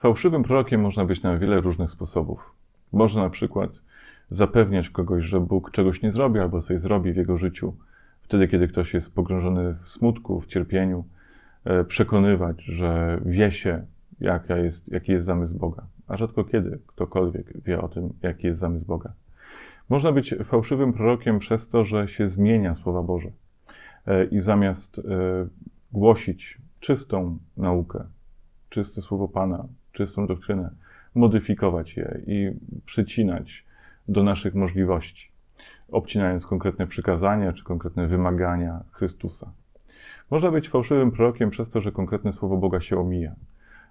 Fałszywym prorokiem można być na wiele różnych sposobów. Można na przykład zapewniać kogoś, że Bóg czegoś nie zrobi albo coś zrobi w jego życiu, wtedy kiedy ktoś jest pogrążony w smutku, w cierpieniu, e, przekonywać, że wie się, jest, jaki jest zamysł Boga. A rzadko kiedy ktokolwiek wie o tym, jaki jest zamysł Boga. Można być fałszywym prorokiem przez to, że się zmienia Słowa Boże e, i zamiast e, głosić czystą naukę, czyste Słowo Pana, czystą doktrynę, modyfikować je i przycinać do naszych możliwości, obcinając konkretne przykazania czy konkretne wymagania Chrystusa. Można być fałszywym prorokiem przez to, że konkretne słowo Boga się omija.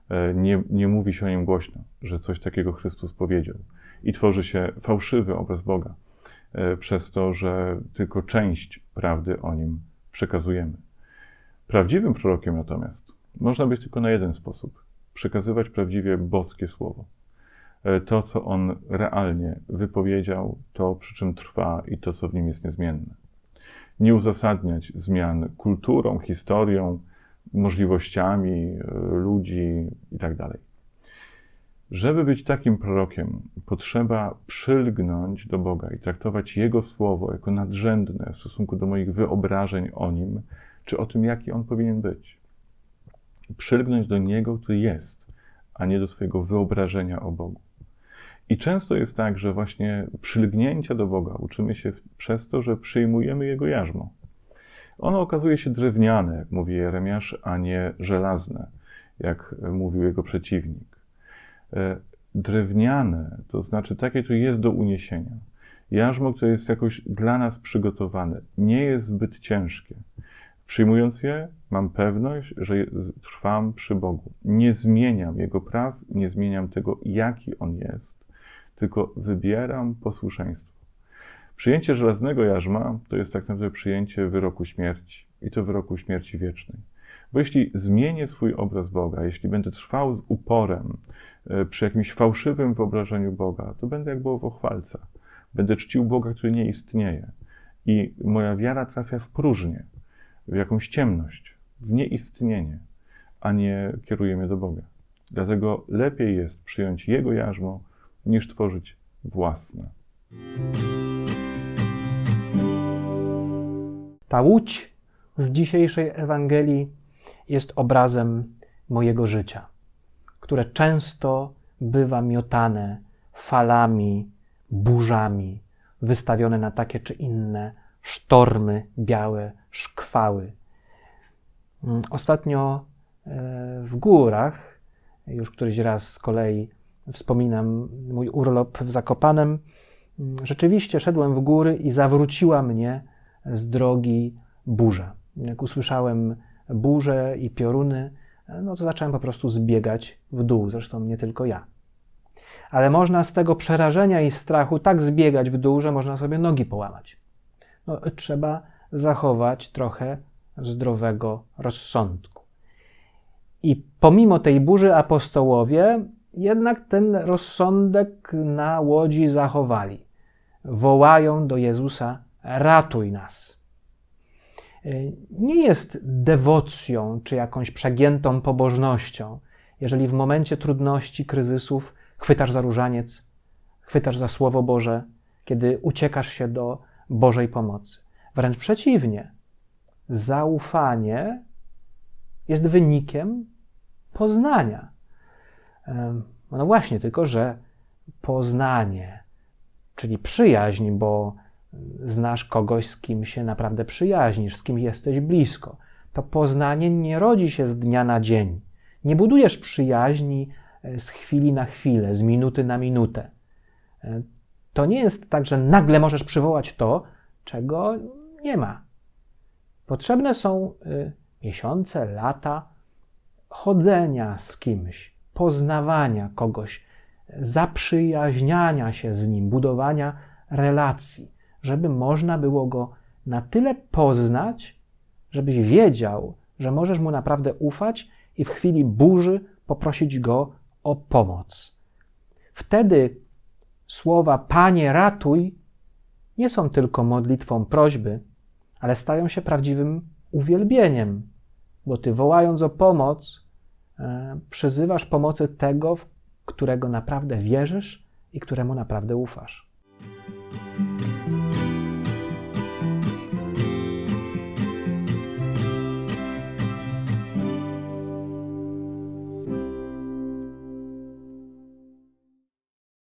E, nie, nie mówi się o nim głośno, że coś takiego Chrystus powiedział. I tworzy się fałszywy obraz Boga e, przez to, że tylko część prawdy o nim przekazujemy. Prawdziwym prorokiem natomiast można być tylko na jeden sposób przekazywać prawdziwie boskie słowo. E, to, co on realnie wypowiedział, to przy czym trwa i to, co w nim jest niezmienne. Nie uzasadniać zmian kulturą, historią, możliwościami e, ludzi itd. Tak Żeby być takim prorokiem, potrzeba przylgnąć do Boga i traktować Jego słowo jako nadrzędne w stosunku do moich wyobrażeń o Nim, czy o tym, jaki On powinien być. Przylgnąć do Niego, który jest, a nie do swojego wyobrażenia o Bogu. I często jest tak, że właśnie przylgnięcia do Boga uczymy się przez to, że przyjmujemy Jego jarzmo. Ono okazuje się drewniane, jak mówi Jeremiasz, a nie żelazne, jak mówił jego przeciwnik. E, drewniane, to znaczy takie, które jest do uniesienia. Jarzmo, które jest jakoś dla nas przygotowane, nie jest zbyt ciężkie. Przyjmując je, mam pewność, że trwam przy Bogu. Nie zmieniam Jego praw, nie zmieniam tego, jaki On jest, tylko wybieram posłuszeństwo. Przyjęcie żelaznego jarzma to jest tak naprawdę przyjęcie wyroku śmierci i to wyroku śmierci wiecznej. Bo jeśli zmienię swój obraz Boga, jeśli będę trwał z uporem e, przy jakimś fałszywym wyobrażeniu Boga, to będę jak bałwochwalca. Będę czcił Boga, który nie istnieje. I moja wiara trafia w próżnię, w jakąś ciemność, w nieistnienie, a nie kieruje mnie do Boga. Dlatego lepiej jest przyjąć Jego jarzmo, niż tworzyć własne. Ta łódź z dzisiejszej Ewangelii jest obrazem mojego życia, które często bywa miotane falami, burzami, wystawione na takie czy inne sztormy, białe szkwały. Mm, ostatnio e, w górach, już któryś raz z kolei wspominam mój urlop w Zakopanem, mm, rzeczywiście szedłem w góry i zawróciła mnie z drogi burza. Jak usłyszałem burzę i pioruny, no to zacząłem po prostu zbiegać w dół, zresztą nie tylko ja. Ale można z tego przerażenia i strachu tak zbiegać w dół, że można sobie nogi połamać. No, trzeba zachować trochę zdrowego rozsądku. I pomimo tej burzy apostołowie jednak ten rozsądek na łodzi zachowali. Wołają do Jezusa: ratuj nas. E, nie jest dewocją czy jakąś przegiętą pobożnością, jeżeli w momencie trudności, kryzysów chwytasz za różaniec, chwytasz za Słowo Boże, kiedy uciekasz się do Bożej pomocy. Wręcz przeciwnie, zaufanie jest wynikiem poznania. No właśnie, tylko że poznanie, czyli przyjaźń, bo znasz kogoś, z kim się naprawdę przyjaźnisz, z kim jesteś blisko. To poznanie nie rodzi się z dnia na dzień. Nie budujesz przyjaźni e, z chwili na chwilę, z minuty na minutę. E, to nie jest tak, że nagle możesz przywołać to, czego nie ma. Potrzebne są e, miesiące, lata chodzenia z kimś, poznawania kogoś, zaprzyjaźniania się z nim, budowania relacji żeby można było go na tyle poznać, żebyś wiedział, że możesz mu naprawdę ufać i w chwili burzy poprosić go o pomoc. Wtedy słowa Panie, ratuj nie są tylko modlitwą prośby, ale stają się prawdziwym uwielbieniem, bo ty wołając o pomoc, e, przyzywasz pomocy tego, w którego naprawdę wierzysz i któremu naprawdę ufasz.